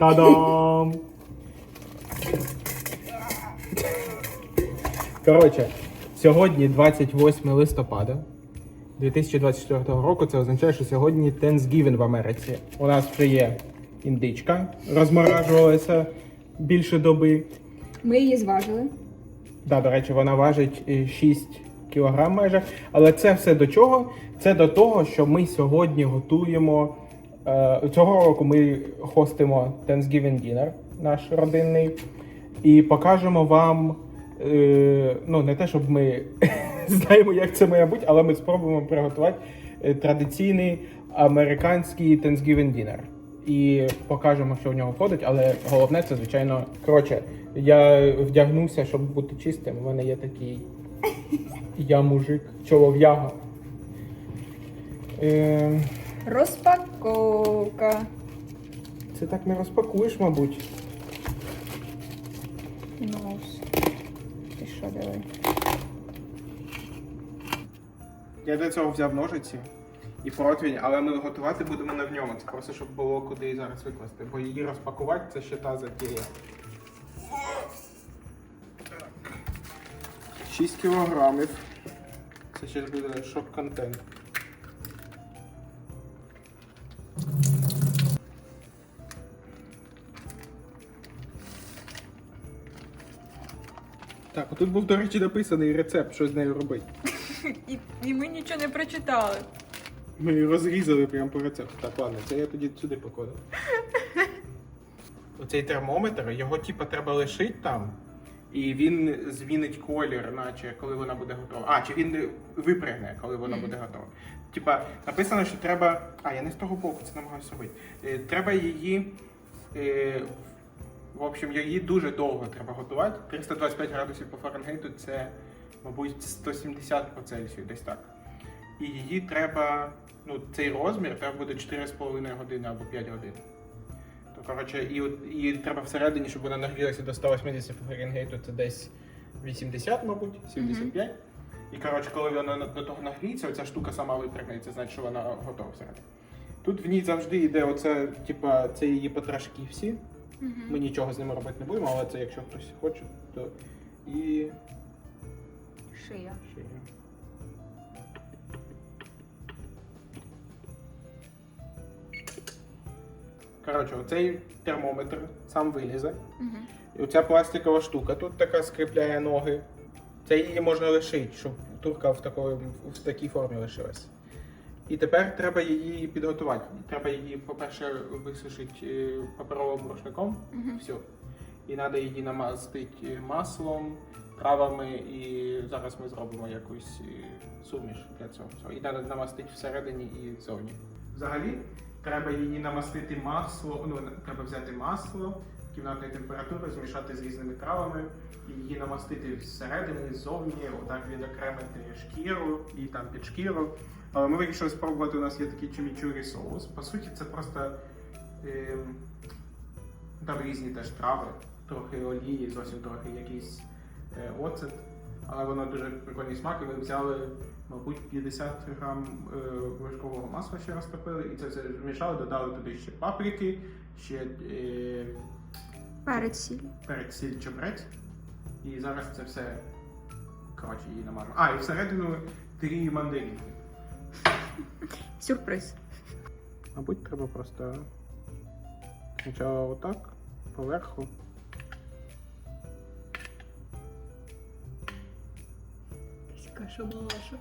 Та-дам! Коротше, сьогодні 28 листопада 2024 року. Це означає, що сьогодні Thanksgiving в Америці. У нас вже є індичка, розморажувалася більше доби. Ми її зважили. Да, до речі, вона важить е, 6 кілограм майже. Але це все до чого? Це до того, що ми сьогодні готуємо. Е, цього року ми хостимо Thanksgiving Dinner, наш родинний, і покажемо вам. Е, ну, не те, щоб ми знаємо, як це має бути, але ми спробуємо приготувати е, традиційний американський Thanksgiving Dinner. І покажемо, що в нього входить, але головне це, звичайно, коротше, я вдягнуся, щоб бути чистим. У мене є такий. Я мужик, чолов'яга. Е, Розпаковка. це так не розпакуєш, мабуть. Ну, ти що, давай. Я для цього взяв ножиці і противень, але ми готувати будемо не в ньому. Це просто щоб було куди зараз викласти. Бо її розпакувати це ще та затія. Так. 6 кілограмів. Це ще буде шок-контент. Так, тут був, до речі, написаний рецепт, що з нею робити. І, і ми нічого не прочитали. Ми її розрізали прямо по рецепту. Так, ладно, це я тоді сюди покладу. Оцей термометр, його типа треба лишити там, і він змінить колір, наче коли вона буде готова. А, чи він випрягне, коли вона буде готова. Типа, написано, що треба. А, я не з того боку, це намагаюся робити. Е, Треба її. Е, в общем, її дуже довго треба готувати. 325 градусів по Фаренгейту це, мабуть, 170 по Цельсію, десь так. І її треба, ну, цей розмір треба буде 4,5 години або 5 годин. То, коротше, і, і треба всередині, щоб вона нагрілася до 180 по Фаренгейту, це десь 80, мабуть, 75. І коротше, коли вона на- до того нагріється, оця штука сама випрягне, значить, що вона готова всередині. Тут в ній завжди йде оце, типа, це її потрошки всі. Ми нічого з ними робити не будемо, але це якщо хтось хоче, то і Шия. ще. є. Коротше, оцей термометр сам вилізе. Угу. І оця пластикова штука тут така скріпляє ноги. Це її можна лишити, щоб турка в, такої, в такій формі лишилась. І тепер треба її підготувати. Треба її, по-перше, висушити е, паперовим рушником. Мгм. Все. І треба її намастити маслом, травами, і зараз ми зробимо якусь е, суміш для цього. всього. І треба намастити всередині і ззовні. Взагалі, треба її намастити масло, ну, треба взяти масло кімнатної температури, змішати з різними травами, і її намастити всередині, ззовні, отак відокремити шкіру і там під шкіру. Але ми вирішили спробувати, у нас є такий чимічурі соус. По суті, це просто. ем, там різні теж трави, трохи олії, зовсім трохи якийсь е, оцет, але воно дуже прикольний смак. І ми взяли, мабуть, 50 грам е, вершкового масла ще розтопили, і це все змішали, додали туди ще паприки, ще е, Перець сіль. перець сіль чебрець. І зараз це все коротше її намажемо. А, і всередину три мандаринки. Сюрприз. Мабуть, треба просто спочатку отак, поверху. Каша малаша.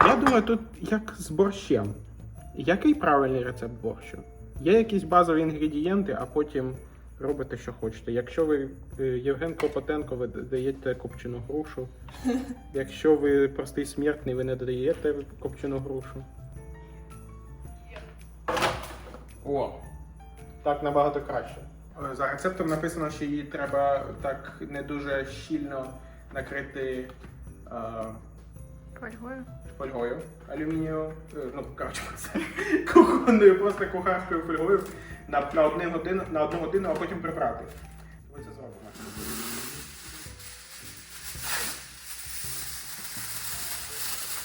Я думаю, тут як з борщем. Який правильний рецепт борщу? Є якісь базові інгредієнти, а потім робите, що хочете. Якщо ви е, Євген Клопотенко, ви даєте копчену грушу. Якщо ви простий смертний, ви не додаєте копчену грушу. О, так набагато краще. Е, За рецептом написано, що її треба так не дуже щільно накрити. е, Фольгою. фольгою алюмінієвою, ну коротше, це кухонною, просто кухарською фольгою на, на, одну годину, на одну годину, а потім прибрати. Ви це зробимо.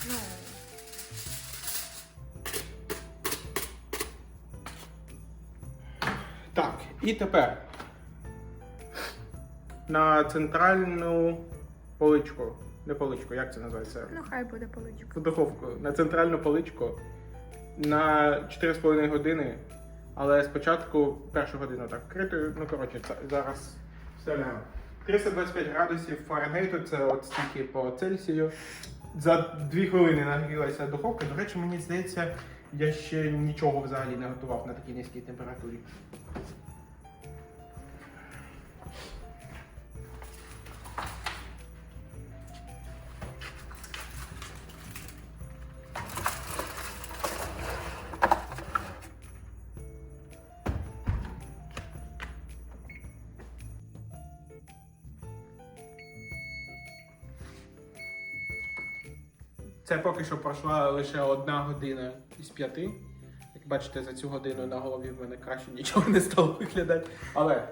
Ну. Так, І тепер на центральну поличку. Не поличку, як це називається? Ну, хай буде поличка. Духовку. На центральну поличку на 4,5 години. Але спочатку першу годину так вкритою. Ну, коротше, зараз вставляємо. 325 градусів Фаренгейту, це от стільки по Цельсію. За 2 хвилини нагрілася духовка. До речі, мені здається, я ще нічого взагалі не готував на такій низькій температурі. Це поки що пройшла лише одна година із п'яти. Як бачите, за цю годину на голові в мене краще нічого не стало виглядати. Але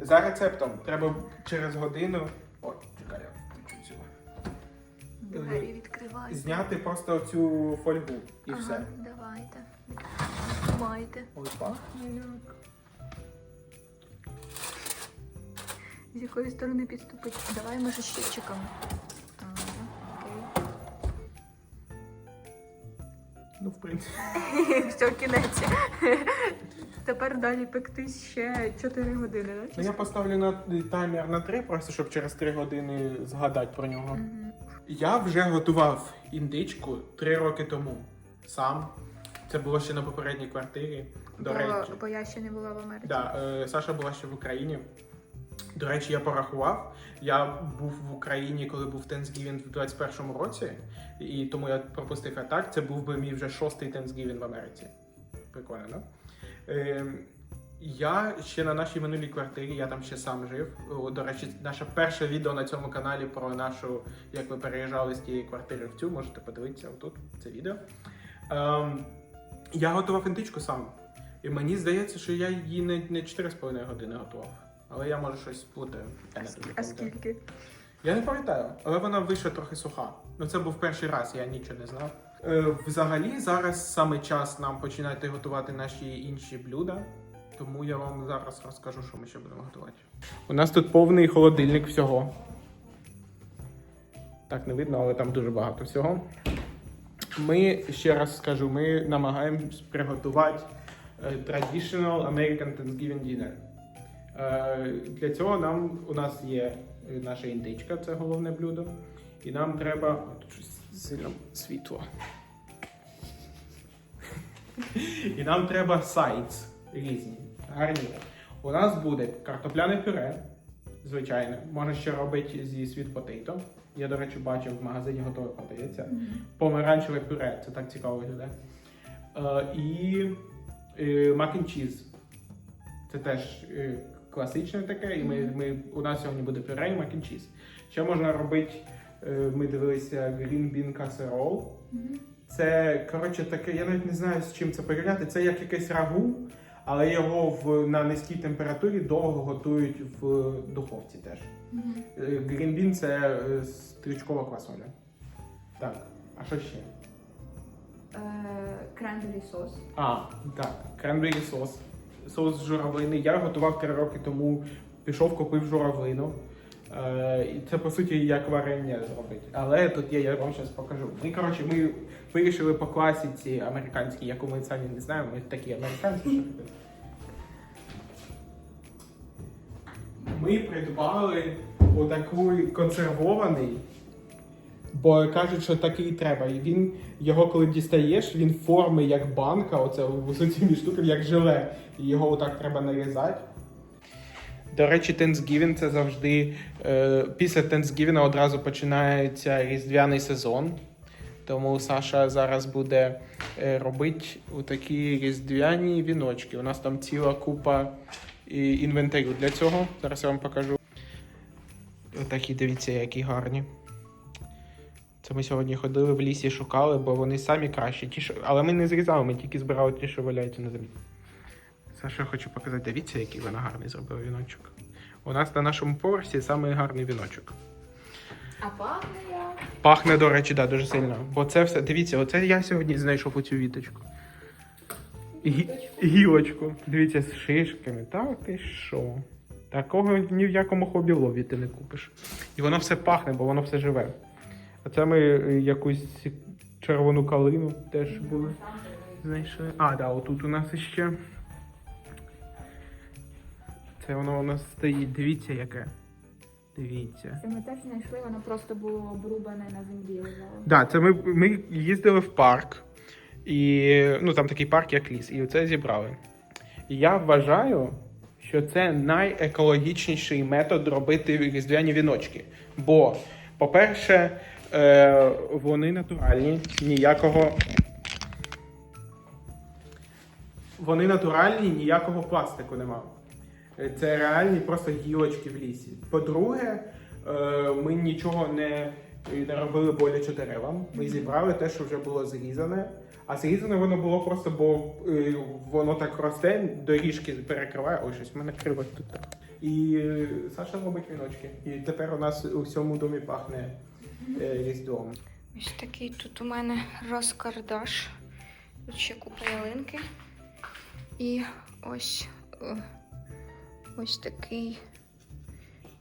за рецептом треба через годину. Ой, чекай, я включу цю. Двері відкривайте. Зняти просто цю фольгу і ага, все. Давайте. Майте. Ой, пахне. З якої сторони підступити? Давай може щипчиком. Принципі. Все, кінець. Тепер далі пектись ще 4 години, Ну, так? я поставлю на таймер на 3, просто щоб через 3 години згадати про нього. Я вже готував індичку 3 роки тому. Сам. Це було ще на попередній квартирі. До Бо, речі. бо я ще не була в Америці. Да, е, Саша була ще в Україні. До речі, я порахував. Я був в Україні, коли був Thanksgiving в 21-му році, і тому я пропустив атак. Це був би мій вже шостий Thanksgiving в Америці. Прикольно, да? Е, я ще на нашій минулій квартирі, я там ще сам жив. До речі, наше перше відео на цьому каналі про нашу, як ми переїжджали з тієї квартири в цю, можете подивитися отут, це відео. Ем, я готував індичку сам. І мені здається, що я її не, не 4,5 години готував. Але я може щось плутаю. Я не дуже А пам'ятаю. скільки? Я не пам'ятаю, але вона вийшла трохи суха. Ну це був перший раз, я нічого не знав. Е, взагалі, зараз саме час нам починати готувати наші інші блюда. Тому я вам зараз розкажу, що ми ще будемо готувати. У нас тут повний холодильник всього. Так, не видно, але там дуже багато всього. Ми ще раз скажу, ми намагаємось приготувати е, traditional American Thanksgiving dinner. Е, Для цього нам у нас є е, наша індичка, це головне блюдо. І нам треба. О, Тут сильно світло. І нам треба сайдс різні, гарні. У нас буде картопляне пюре, звичайне. Можна ще робити зі sweet potato. Я, до речі, бачив в магазині готове продається. Помаранчеве пюре, це так цікаво виглядає. Е, і мак and cheese. Це теж класичне таке, і ми, ми, у нас сьогодні буде пюре і мак and. Ще можна робити, е, ми дивилися green bean casserole. Це, коротше, таке, я навіть не знаю, з чим це порівняти. Це як якесь рагу, але його в, на низькій температурі довго готують в духовці теж. Мгм. Е, Green bean – це е, стрічкова квасоля. Так, а що ще? Кренбері сос. А, так, кренбері сос. Соус з журавлини. Я готував три роки тому, пішов, купив журавлину. Е, і це по суті як варення зробити. Але тут є, я вам зараз покажу. Ми, коротше, ми вирішили по класиці американській, яку ми самі не знаємо, ми такі американці. що. Ми придбали отакий консервований, бо кажуть, що такий треба. І він його, коли дістаєш, він форми як банка, оце висоцінні штуки, як желе. І його отак треба нарізати. До речі, Thanksgiving це завжди е, після Thanksgiving одразу починається різдвяний сезон. Тому Саша зараз буде е, робити такі різдвяні віночки. У нас там ціла купа і, інвентарю для цього. Зараз я вам покажу. Отакі, дивіться, які гарні. Це ми сьогодні ходили в лісі, шукали, бо вони самі кращі. Ті, що... Але ми не зрізали, ми тільки збирали ті, що валяються на землі. Саша, я хочу показати, дивіться, який вона гарний зробила віночок. У нас на нашому поверсі самий гарний віночок. А пахне як? Пахне, до речі, да, дуже сильно. Бо це все. Дивіться, оце я сьогодні знайшов оцю віточку. гі- гілочку. Дивіться, з шишками. Та ти що? Такого ні в якому хобі лобі ти не купиш. І воно все пахне, бо воно все живе. А це ми е, якусь червону калину теж були. Знайшли. А, так, да, отут у нас іще. Це воно у нас стоїть. Дивіться, яке. Дивіться. Це ми теж знайшли, воно просто було обрубане на землі лежало. Да, це ми, ми їздили в парк, і ну там такий парк, як ліс, і оце зібрали. І я вважаю, що це найекологічніший метод робити різдвяні віночки. Бо, по-перше, е, вони натуральні, ніякого. Вони натуральні, ніякого пластику нема. Е, Це реальні просто гілочки в лісі. По-друге, е, ми нічого не, не робили боляче деревам. Ми зібрали те, що вже було зрізане. А зрізане воно було просто, бо е, воно так росте, доріжки перекриває. Ой, щось в мене криво тут. І Саша робить віночки. І тепер у нас у всьому домі пахне різдвом. Ось такий тут у мене розкардаш. Тут ще купа ялинки. І ось е, ось такий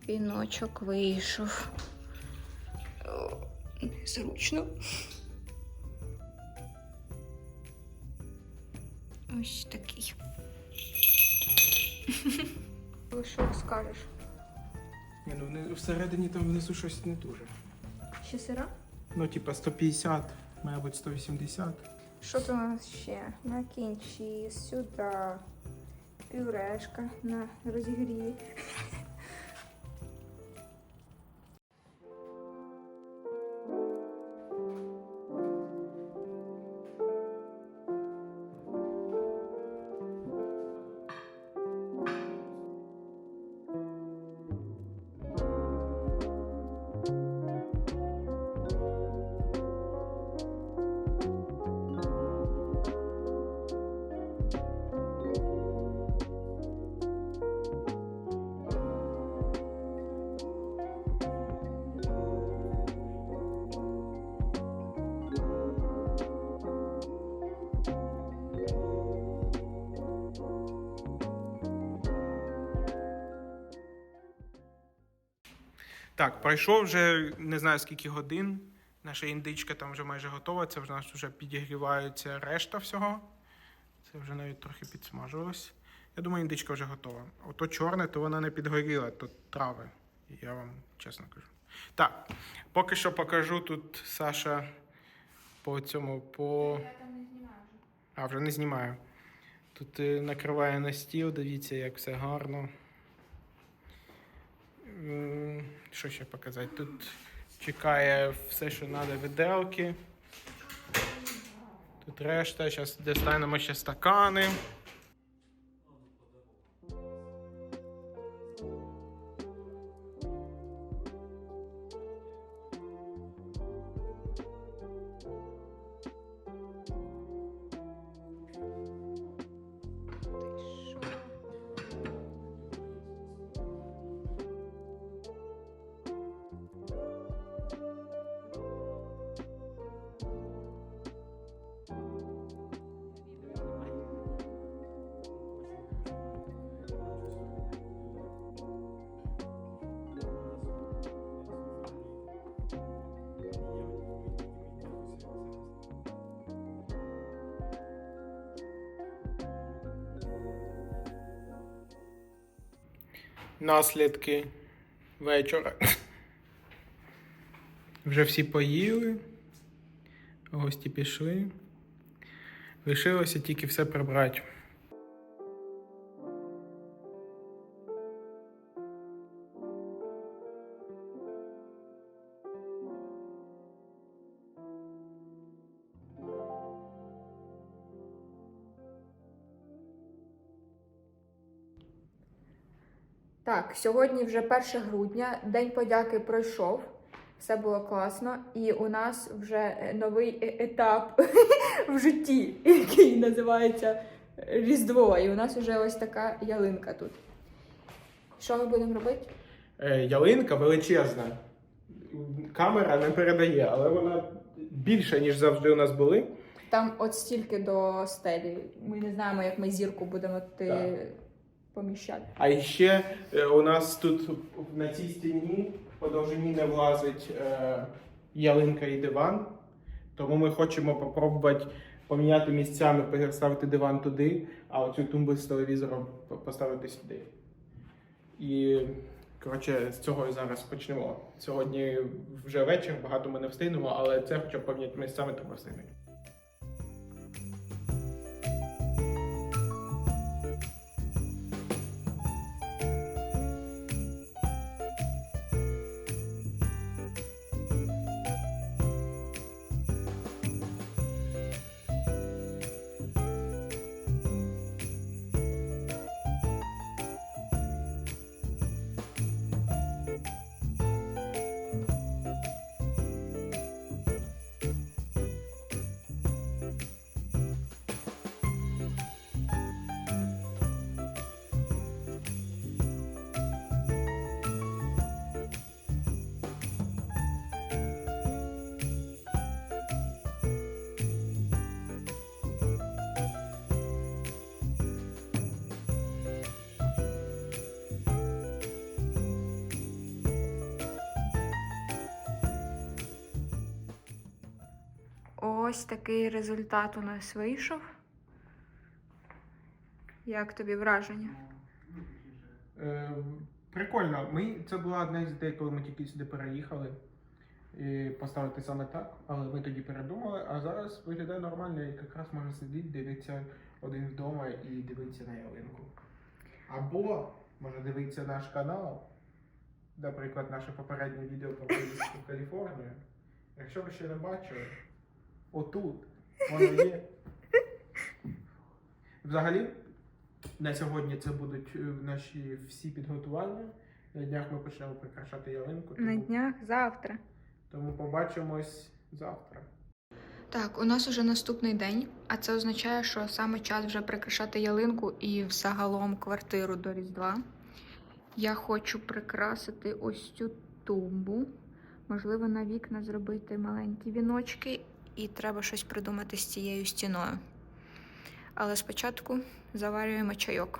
віночок вийшов. Незручно. Ось такий. Що скажеш? Ні, ну всередині там внизу щось не дуже. Ще сира? Ну, типа 150, мабуть, 180. Що тут у нас ще? На кінчі, сюди. Пюрешка на розігріві. Так, пройшло вже не знаю скільки годин. Наша індичка там вже майже готова. Це вже у нас вже підігрівається решта всього. Це вже навіть трохи підсмажилось. Я думаю, індичка вже готова. Ото чорне, то вона не підгоріла, то трави. Я вам чесно кажу. Так, поки що покажу тут Саша по цьому по. А, вже не знімаю. Тут е, накриває на стіл, дивіться, як все гарно. Що ще показати? Тут чекає все, що треба виделки. Тут решта. Зараз дістанемо ще стакани. Наслідки вечора. Вже всі поїли, гості пішли. Лишилося тільки все прибрати. Так, сьогодні вже 1 грудня, День подяки пройшов. Все було класно, і у нас вже е, новий е- етап в житті, який називається Різдво. І у нас вже ось така ялинка тут. Що ми будемо робити? Е, ялинка величезна. Камера не передає, але вона більша, ніж завжди у нас були. Там от стільки до стелі. Ми не знаємо, як ми зірку будемо ти. Поміщати. А ще е, у нас тут на цій стіні по довжині не влазить е, ялинка і диван. Тому ми хочемо попробувати поміняти місцями, переставити диван туди, а оцю тумбу з телевізором поставити сюди. І коротше, з цього зараз почнемо. Сьогодні вже вечір, багато ми не встигнемо, але це хоча б поміняти місцями, треба встигнути. Ось такий результат у нас вийшов. Як тобі враження? Е, прикольно. Ми, це була одна з ідей, коли ми тільки сюди переїхали. І поставити саме так, але ми тоді передумали, а зараз виглядає нормально, і якраз може сидіти, дивитися один вдома і дивитися на ялинку. Або може дивитися наш канал, наприклад, наше попереднє відео про поїздку в Каліфорнію. Якщо ви ще не бачили, отут воно є. Взагалі, на сьогодні це будуть е, наші всі підготування. На днях ми почнемо прикрашати ялинку. На днях завтра. тому побачимось завтра. Так, у нас уже наступний день, а це означає, що саме час вже прикрашати ялинку і взагалом квартиру до Різдва. Я хочу прикрасити ось цю тумбу. Можливо, на вікна зробити маленькі віночки, і треба щось придумати з цією стіною. Але спочатку заварюємо чайок.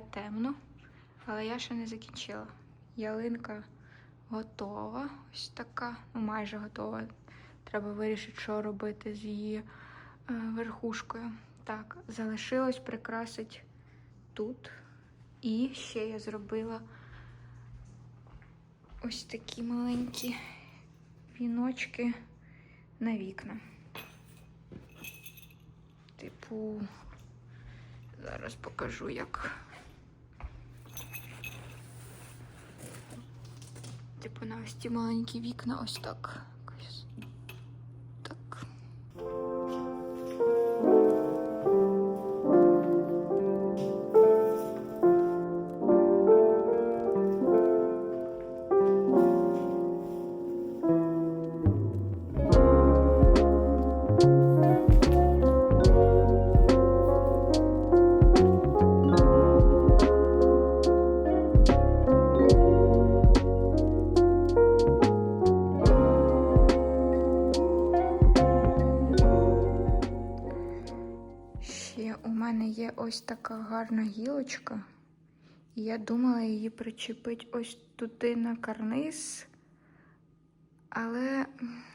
Темно, але я ще не закінчила. Ялинка готова, ось така, ну майже готова. Треба вирішити, що робити з її е, верхушкою. Так, залишилось прикрасити тут. І ще я зробила ось такі маленькі віночки на вікна. Типу, Зараз покажу, як. Типу на ось ці маленькі вікна ось так. Гарна гілочка. І я думала її причепити ось туди на карниз. Але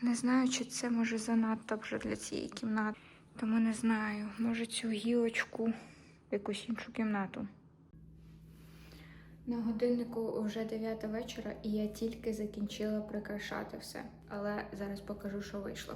не знаю, чи це може занадто вже для цієї кімнати. Тому не знаю, може цю гілочку в якусь іншу кімнату. На годиннику вже 9 вечора, і я тільки закінчила прикрашати все. Але зараз покажу, що вийшло.